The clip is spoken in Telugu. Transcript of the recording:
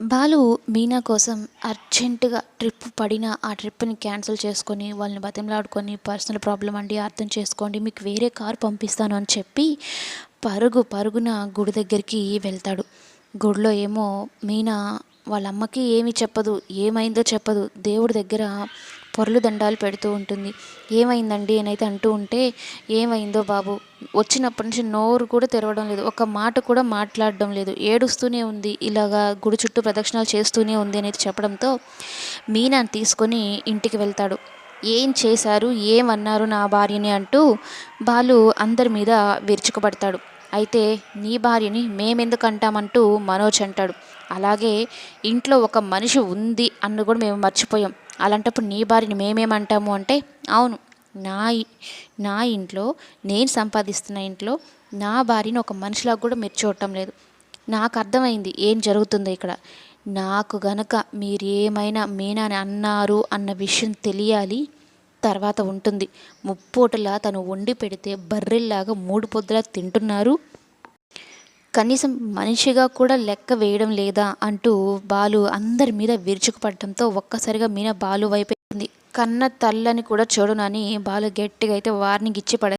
బాలు మీనా కోసం అర్జెంటుగా ట్రిప్ పడిన ఆ ట్రిప్ని క్యాన్సిల్ చేసుకొని వాళ్ళని బతిమలాడుకొని పర్సనల్ ప్రాబ్లం అండి అర్థం చేసుకోండి మీకు వేరే కార్ పంపిస్తాను అని చెప్పి పరుగు పరుగున గుడి దగ్గరికి వెళ్తాడు. గుడిలో ఏమో మీనా వాళ్ళ అమ్మకి ఏమి చెప్పదు ఏమైందో చెప్పదు. దేవుడి దగ్గర పొరలు దండాలు పెడుతూ ఉంటుంది. ఏమైందండి? అనైతే అంటూ ఉంటే ఏమైందో బాబు? వచ్చినప్పటి నుంచి నోరు కూడా తెరవడం లేదు. ఒక మాట కూడా మాట్లాడడం లేదు. ఏడుస్తూనే ఉంది. ఇలాగా గుడి చుట్టూ ప్రదక్షిణాలు చేస్తూనే ఉంది అనేది చెప్పడంతో మీనాని తీసుకొని ఇంటికి వెళ్తాడు. ఏం చేశారు? ఏమన్నారు నా భార్యని అంటూ బాలు అందరి మీద విరుచుకుపడతాడు. అయితే నీ భార్యని మేమెందుకు అంటామంటూ మనోజ్ అంటాడు. అలాగే ఇంట్లో ఒక మనిషి ఉంది అన్న కూడా మేము మర్చిపోయాం. అలాంటప్పుడు నీ భార్యని మేమేమంటాము అంటే అవును నా నా ఇంట్లో నేను సంపాదిస్తున్న ఇంట్లో నా భార్యని ఒక మనిషిలాగా కూడా మీరు చూడటం లేదు. నాకు అర్థమైంది ఏం జరుగుతుందో ఇక్కడ. నాకు గనక మీరు ఏమైనా మీనాని అన్నారు అన్న విషయం తెలియాలి తర్వాత ఉంటుంది. ముప్పోటలా తను వండి పెడితే బర్రెల్లాగా మూడు పొద్దులా తింటున్నారు. కనీసం మనిషిగా కూడా లెక్క వేయడం లేదా అంటూ బాలు అందరి మీద విరుచుకుపడటంతో ఒక్కసారిగా మీనా బాలు వైపు కన్న తల్లని కూడా చూడనని బాలు గట్టిగా అయితే వార్నింగ్ ఇచ్చి పడే